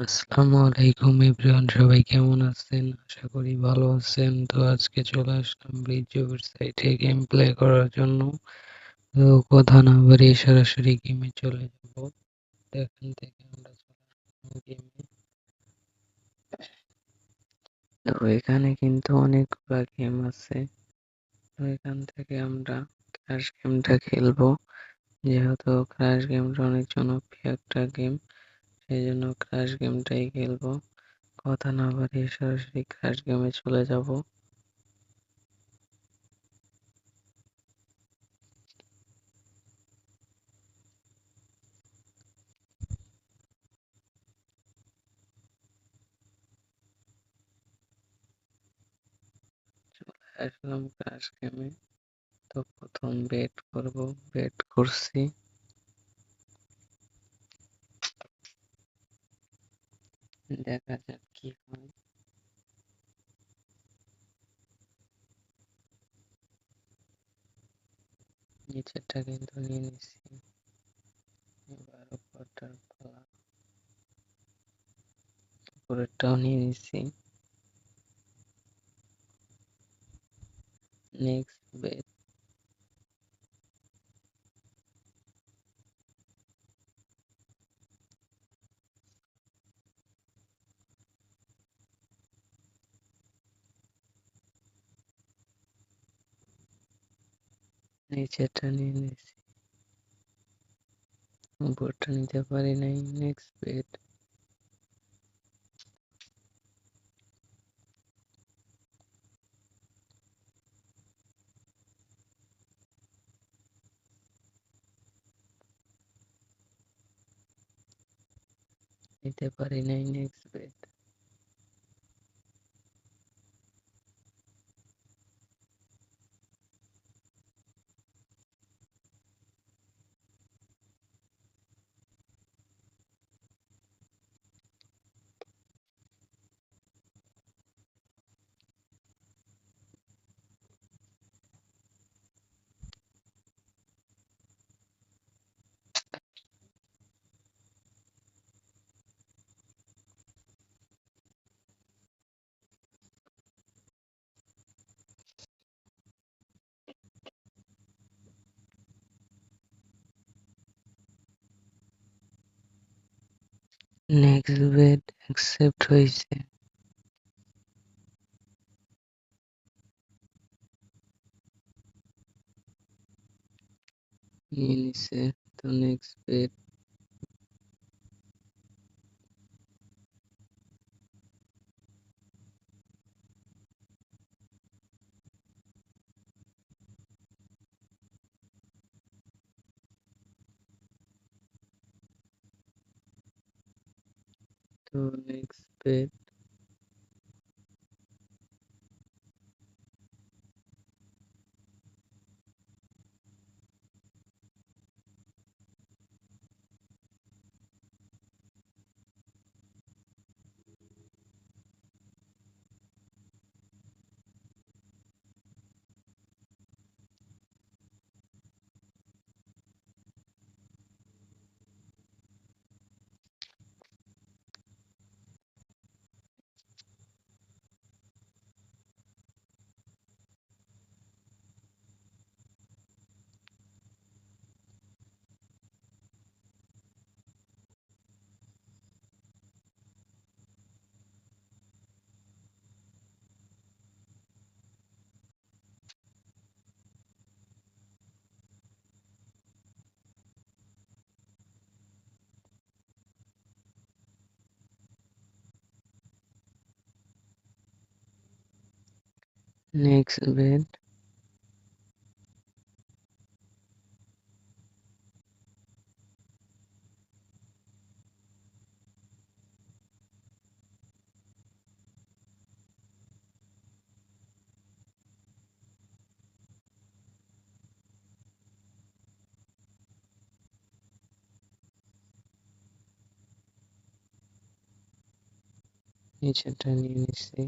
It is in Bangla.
আসসালামু আলাইকুম এভরিওয়ান, সবাই কেমন আছেন? আশা করি ভালো আছেন। তো আজকে চলে আসলাম ব্রিজ জবের সাইটে গেম প্লে করার জন্য। তো কথা না বাড়িয়ে সরাসরি গেমে চলে যাব। এখান থেকে আমরা গেমে তো এখানে কিন্তু অনেকগুলা গেম আছে। তো এখান থেকে আমরা ক্র্যাশ গেমটা খেলব। যেহেতু ক্র্যাশ গেমটা অনেক জনপ্রিয় একটা গেম সেই জন্য ক্র্যাশ গেমটাই খেলব। কথা না বাড়িয়ে সরাসরি ক্র্যাশ গেমে চলে যাব। চলে আসলাম ক্র্যাশ গেমে তো প্রথম বেট করব। বেট করছি। দেখা যাক কি হয় নিচেরটা কিন্তু নিয়ে নিচ্ছি এবার উপরটার পালা উপরেরটাও নিয়ে নিচ্ছি নেক্সট বেট নিচেরটা নিয়ে নিচ্ছি উপরটা নিতে পারি নাই নেক্সট বেট নিতে পারি নাই নেক্সট বেট নেক্সট বেড হয়েছে। নিয়ে নিছে তো নেক্সট বেট তো নেক্সট বেট নেক্সট বেট নিচেরটা নিয়ে নিচ্ছি